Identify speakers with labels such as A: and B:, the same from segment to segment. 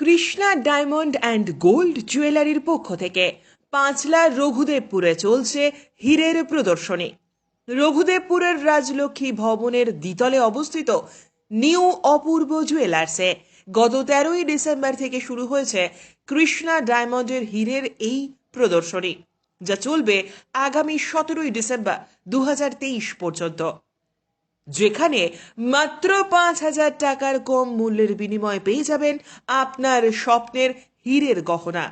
A: Krishna diamond and gold জুয়েলারির পক্ষ থেকে পাঁচলা রঘুদেবপুরে চলছে হীরের প্রদর্শনী। রঘুদেবপুরের রাজলক্ষ্মী ভবনের দ্বিতলে অবস্থিত নিউ অপূর্ব জুয়েলার্সে গত তেরোই ডিসেম্বর থেকে শুরু হয়েছে কৃষ্ণা ডায়মন্ডের হীরের এই প্রদর্শনী, যা চলবে আগামী সতেরোই ডিসেম্বর দু হাজার তেইশ পর্যন্ত। যেখানে মাত্র পাঁচ হাজার টাকার কম মূল্যের বিনিময়ে পেয়ে যাবেন আপনার স্বপ্নের হীরের গহনা।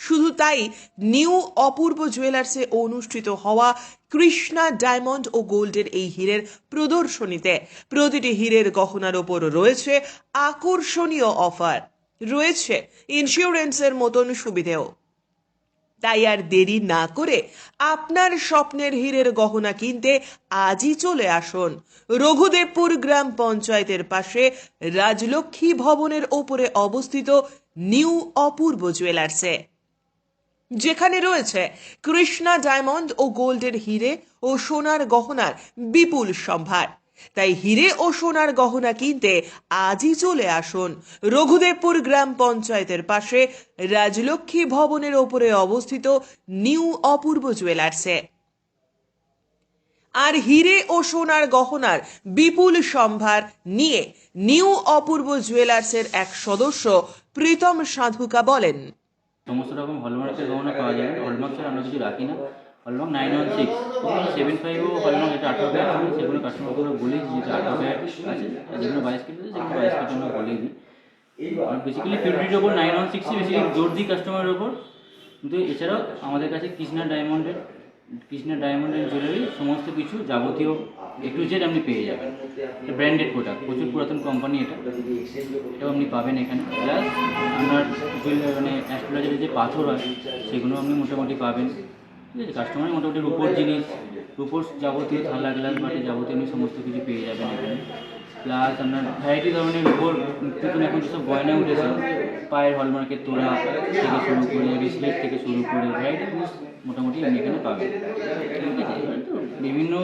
A: শুধু তাই, নিউ অপূর্ব জুয়েলার্সে অনুষ্ঠিত হওয়া কৃষ্ণা ডায়মন্ড ও গোল্ডের এই হীরের প্রদর্শনীতে প্রতিটি হীরের গহনার ওপর রয়েছে আকর্ষণীয় অফার। রয়েছে ইন্স্যুরেন্সের মতন সুবিধেও। তাই আর দেরি না করে আপনার স্বপ্নের হীরের গহনা কিনতে আজই চলে আসুন। রঘুদেবপুর গ্রাম পঞ্চায়েতের পাশে রাজলক্ষ্মী ভবনের ওপরে অবস্থিত নিউ অপূর্ব জুয়েলার্সে যেখানে রয়েছে কৃষ্ণা ডায়মন্ড ও গোল্ডের হিরে ও সোনার গহনার বিপুল সম্ভার। তাই হিরে ও সোনার গহনা কিনতে আজই চলে আসুন। রঘুদেবপুর গ্রাম পঞ্চায়েতের পাশে রাজলক্ষ্মী ভবনের ওপরে অবস্থিত নিউ অপূর্ব জুয়েলার্সে আর হিরে ও সোনার গহনার বিপুল সম্ভার নিয়ে নিউ অপূর্ব জুয়েলার্সের এক সদস্য প্রীতম সাধুকা বলেন।
B: সমস্ত রকম হলমার্কের গহনা পাওয়া যাবে হলমার্ক ছাড়া আমরা কিছু রাখি না। Hallmark nine one six. Seven ফাইভও hallmark যেটা আঠারো ক্যারেট আছে সেগুলো কাস্টমারগুলো বলেই দিই যেটা আঠারো ক্যারেট আছে। যেগুলো বাইশ আছে সেগুলো বাইশ ক্যারেট আমরা বলেই দিই। আর বেসিক্যালি ফিফটির ওপর নাইন ওয়ান সিক্সই বেসিক্যালি জোর দিই কাস্টমারের ওপর। কিন্তু এছাড়াও আমাদের কাছে কৃষ্ণা ডায়মন্ডের কৃষ্ণা ডায়মন্ডের জুয়েলারি সমস্ত কিছু যাবতীয় এ টু জেড আপনি পেয়ে যাবেন। ব্র্যান্ডেড প্রোডাক্ট প্রচুর পুরাতন কোম্পানি এটা। এটাও আপনি পাবেন এখানে। প্লাস আপনার মানে অ্যাস্ট্রোলজারের যে পাথর হয় সেগুলো আপনি মোটামুটি পাবেন। ঠিক আছে কাস্টমার মোটামুটি রূপোর জিনিস, রূপোর যাবতীয় থালা গ্লাস বাটি যাবতীয় আপনি সমস্ত কিছু পেয়ে যাবেন এখানে। প্লাস আপনার ভ্যারাইটি ধরনের রূপোর নতুন এখন যেসব গয়না উঠেছে, পায়ের হলমার্কের তোলা থেকে শুরু করে রিসলেট থেকে শুরু করে ভ্যারাইটি মোটামুটি আপনি এখানে পাবেন। ঠিক আছে বিভিন্ন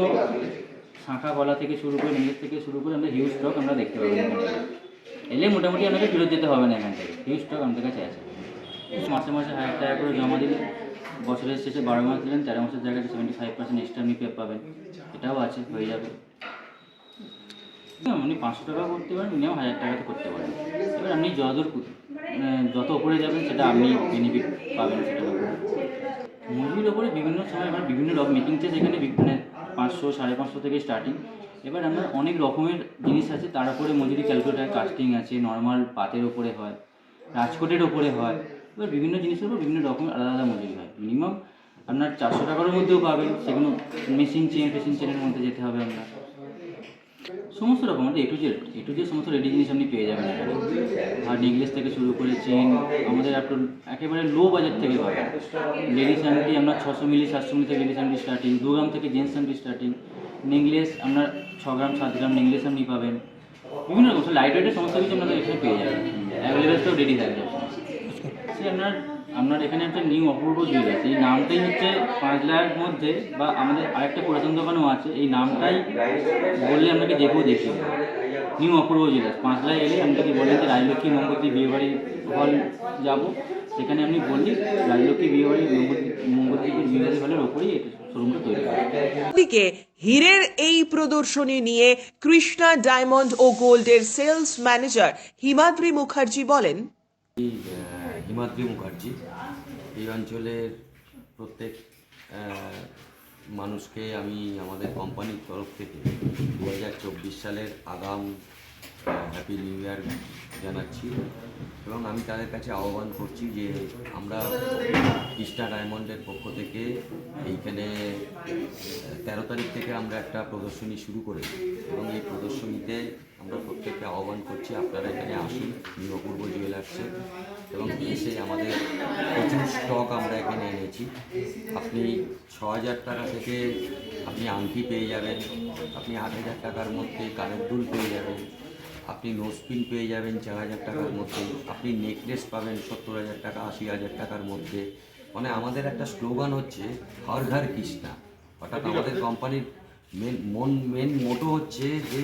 B: শাঁখা গলা থেকে শুরু করে, নিজের থেকে শুরু করে আমরা হিউজ স্টক আমরা দেখতে পাবো এলে মোটামুটি আপনাকে ফেরত যেতে হবে না এখান থেকে। হিউজ স্টক আমাদের কাছে আছে। মাসে মাসে হাজার টাকা করে জমা দিলে বছরের শেষে বারো মাস দিলেন তেরো মাসের জায়গায় সেভেন্টি ফাইভ পার্সেন্ট এক্সট্রা আপনি পে পাবেন। এটাও আছে, হয়ে যাবে। আপনি পাঁচশো টাকা করতে পারেন মিনিমাম হাজার টাকা টাকাতে করতে পারেন। এবার আপনি যতদূর মানে যত উপরে যাবেন, সেটা আপনি বেনিফিট পাবেন সেটার উপরে মুরগির ওপরে বিভিন্ন সময় এবার বিভিন্ন রকম মেকিং চার্জ এখানে মানে পাঁচশো, সাড়ে পাঁচশো থেকে স্টার্টিং এবার আমরা অনেক রকমের জিনিস আছে, তার উপরে মজুরি ক্যালকুলেটার কাস্টিং আছে নর্মাল পাতের ওপরে হয়, রাজকোটের ওপরে হয়। এবার বিভিন্ন জিনিসের উপর বিভিন্ন রকম আলাদা আলাদা মজুরি হয়। মিনিমাম আপনার চারশো টাকার মধ্যেও পাবেন, সেগুলো মেশিন চেন ফেশিন চেনের মধ্যে যেতে হবে আপনার। সমস্ত রকম আমাদের A to Z A to Z সমস্ত রেডি জিনিস আপনি পেয়ে যাবেন। আর নেকলেস থেকে শুরু করে চেন আমাদের একটু একেবারে লো বাজেট থেকে পাবেন। লেডিস আন্টি আপনার ছশো মিলি সাতশো মিলি থেকে লেডিস আন্টি স্টার্টিং দু গ্রাম থেকে জেন্টস আন্টি স্টার্টিং নেকলেস আপনার ছ গ্রাম, সাত গ্রাম নেকলেস আপনি পাবেন। বিভিন্ন রকম লাইট ওয়েটের সমস্ত কিছু আপনাদের এখানে পেয়ে যাবেন। অ্যাভেলেবেলটাও রেডি থাকবে। আপনার আপনার এখানে একটা নিউ অপূর্ব জুয়েলার্স এই নামটাই হচ্ছে পাঁচ লাখের মধ্যে বা আমাদের আরেকটা পুরাতন দোকানও আছে। এই নামটাই বললে আপনাকে যে কেউ দেখি। নিউ অপূর্ব জুয়েলার্স পাঁচ লাখ এলে আপনি যদি বলেন যে রাজলক্ষ্মী মঙ্গলতী বিয়েবাড়ি হল যাব সেখানে আপনি বললি রাজলক্ষ্মী বিয়েবাড়ি মঙ্গলতী বিয়েবাড়ি হলের ওপরেই এই শোরুমটা তৈরি
A: দিকে হীরের এই প্রদর্শনী নিয়ে কৃষ্ণা ডায়মন্ড ও গোল্ডের সেলস ম্যানেজার হিমাদ্রি মুখার্জি বলেন
C: হিমাদ্রি মুখার্জি। এই অঞ্চলের প্রত্যেক মানুষকে আমি আমাদের কোম্পানির তরফ থেকে দু হাজার চব্বিশ সালের আগাম হ্যাপি নিউ ইয়ার জানাচ্ছি এবং আমি তাদের কাছে আহ্বান করছি যে আমরা কৃষ্ণা ডায়মন্ডের পক্ষ থেকে এইখানে তেরো তারিখ থেকে আমরা একটা প্রদর্শনী শুরু করেছি এবং এই প্রদর্শনীতে আমরা প্রত্যেককে আহ্বান করছি, আপনারা এখানে আসুন অপূর্ব জুয়েলার্সে। এবং এসে আমাদের প্রচুর স্টক আমরা এখানে এনেছি। আপনি ছ হাজার টাকা থেকে আপনি আংটি পেয়ে যাবেন আপনি আট হাজার টাকার মধ্যে কানের দুল পেয়ে যাবেন আপনি নোজপিন পেয়ে যাবেন চার হাজার টাকার মধ্যে আপনি নেকলেস পাবেন সত্তর হাজার টাকা আশি হাজার টাকার মধ্যে। মানে আমাদের একটা স্লোগান হচ্ছে হর ঘর কৃষ্ণা। অর্থাৎ আমাদের কোম্পানির মেন মন মেন মোটো হচ্ছে যে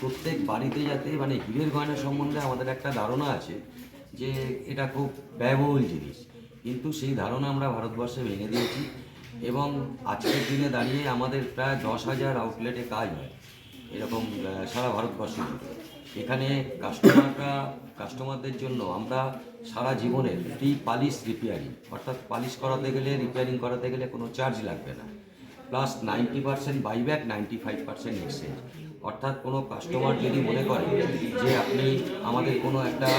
C: প্রত্যেক বাড়িতে যাতে মানে হীরের গয়না সম্বন্ধে আমাদের একটা ধারণা আছে যে এটা খুব ব্যয়বহুল জিনিস। কিন্তু সেই ধারণা আমরা ভারতবর্ষে ভেঙে দিয়েছি এবং আজকের দিনে দাঁড়িয়ে আমাদের প্রায় দশ হাজার আউটলেটে কাজ হয়। এরকম সারা ভারতবর্ষ এখানে কাস্টমাররা কাস্টমারদের জন্য আমরা সারা জীবনের ফ্রি পালিশ রিপেয়ারিং অর্থাৎ পালিশ করাতে গেলে রিপেয়ারিং করাতে গেলে কোনো চার্জ লাগবে না। Plus ninety percent buyback ninety five percent exchange অর্থাৎ কোনো কাস্টমার যদি মনে করে যে আপনি আমাদের কোনো একটা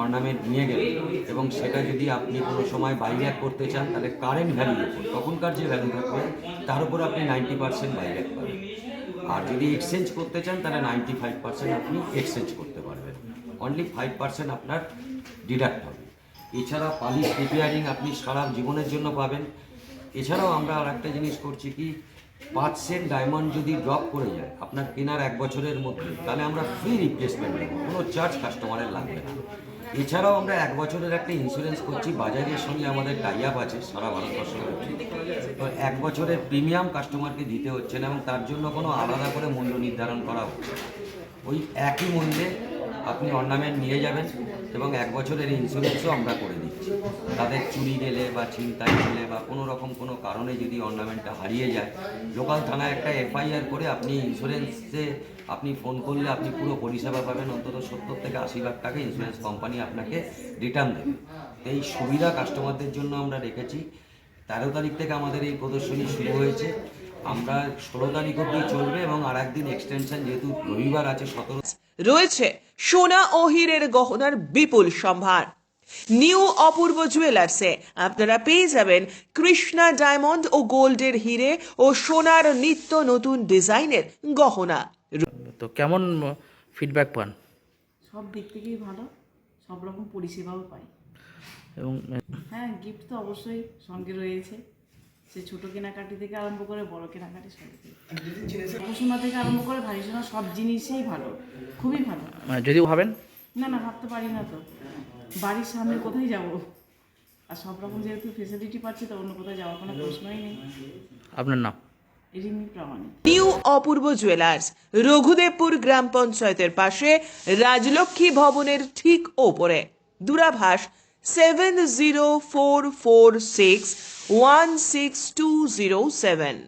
C: অর্নামেন্ট নিয়ে গেলেন এবং সেটা যদি আপনি কোনো সময় বাইব্যাক করতে চান, তাহলে কারেন্ট ভ্যালুর উপর, তখনকার যে ভ্যালু থাকবে, তার উপর আপনি নাইনটি পার্সেন্ট বাইব্যাক পাবেন। আর যদি এক্সচেঞ্জ করতে চান, তাহলে নাইনটি ফাইভ পার্সেন্ট আপনি এক্সচেঞ্জ করতে পারবেন। অনলি ফাইভ পার্সেন্ট আপনার ডিডাক্ট হবে। এছাড়া পালিশ রিপেয়ারিং আপনি সারা জীবনের জন্য পাবেন। এছাড়াও আমরা আর একটা জিনিস করছি কি পার্সেন্ট ডায়মন্ড যদি ড্রপ করে যায়, আপনার কেনার এক বছরের মধ্যে, তাহলে আমরা ফ্রি রিপ্লেসমেন্ট দেবো। কোনো চার্জ কাস্টমারের লাগবে না। এছাড়াও আমরা এক বছরের একটা ইন্স্যুরেন্স করছি বাজারের সঙ্গে আমাদের টাই আপ আছে সারা ভারতবর্ষে তো এক বছরের প্রিমিয়াম কাস্টমারকে দিতে হচ্ছে না এবং তার জন্য কোনো আলাদা করে মূল্য নির্ধারণ করা হচ্ছে। ওই একই মূল্যে আপনি অর্নামেন্ট নিয়ে যাবেন এবং এক বছরের ইন্স্যুরেন্সও আমরা করে দিচ্ছি। তাদের চুরি গেলে বা ছিনতাই গেলে বা কোনো রকম কোনো কারণে যদি অর্নামেন্টটা হারিয়ে যায়, লোকাল থানায় একটা এফআইআর করে আপনি ইন্স্যুরেন্সে আপনি ফোন করলে আপনি পুরো পরিষেবা পাবেন, অন্তত সত্তর থেকে আশি লাখ টাকা ইন্স্যুরেন্স কোম্পানি আপনাকে রিটার্ন দেবে। এই সুবিধা কাস্টমারদের জন্য আমরা রেখেছি। তেরো তারিখ থেকে আমাদের এই প্রদর্শনী শুরু হয়েছে। আমরা ষোলো তারিখ অবধি চলবে এবং আর একদিন এক্সটেনশন যেহেতু রবিবার আছে, সতেরো
A: রয়েছে সোনা ও হীরের গহনার বিপুল সম্ভার। নিউ অপূর্ব জুয়েলার্সে আপনারা পেয়ে যাবেন কৃষ্ণা ডায়মন্ড ও গোল্ডের হিরে ও সোনার নিত্য নতুন ডিজাইনের গহনা।
D: তো কেমন ফিডব্যাক পান?
E: সব দিক থেকেই ভালো। সব রকম পরিষেবাও পাই।
D: এবং
E: হ্যাঁ গিফট তো অবশ্যই সঙ্গে রয়েছে। সে ছোট কেনাকাটি থেকে আরম্ভ করে বড় কেনাকাটি সব পড়াশোনা থেকে আরম্ভ করে ভারী সোনা সব জিনিসই ভালো খুবই ভালো।
D: মানে যদি ভাবেন?
E: না না ভাবতে পারি না তো। বাড়ির সামনে কোথায় যাব? আর সব রকম যেহেতু ফেসিলিটি পাচ্ছি তো অন্য কোথাও যাওয়ার কোনো প্রশ্নই নেই।
D: আপনার নাম?
A: নিউ অপূর্ব জুয়েলার্স রঘুদেবপুর গ্রাম পঞ্চায়েতের পাশে রাজলক্ষ্মী ভবনের ঠিক ওপরে। দূরাভাষ 7044616207.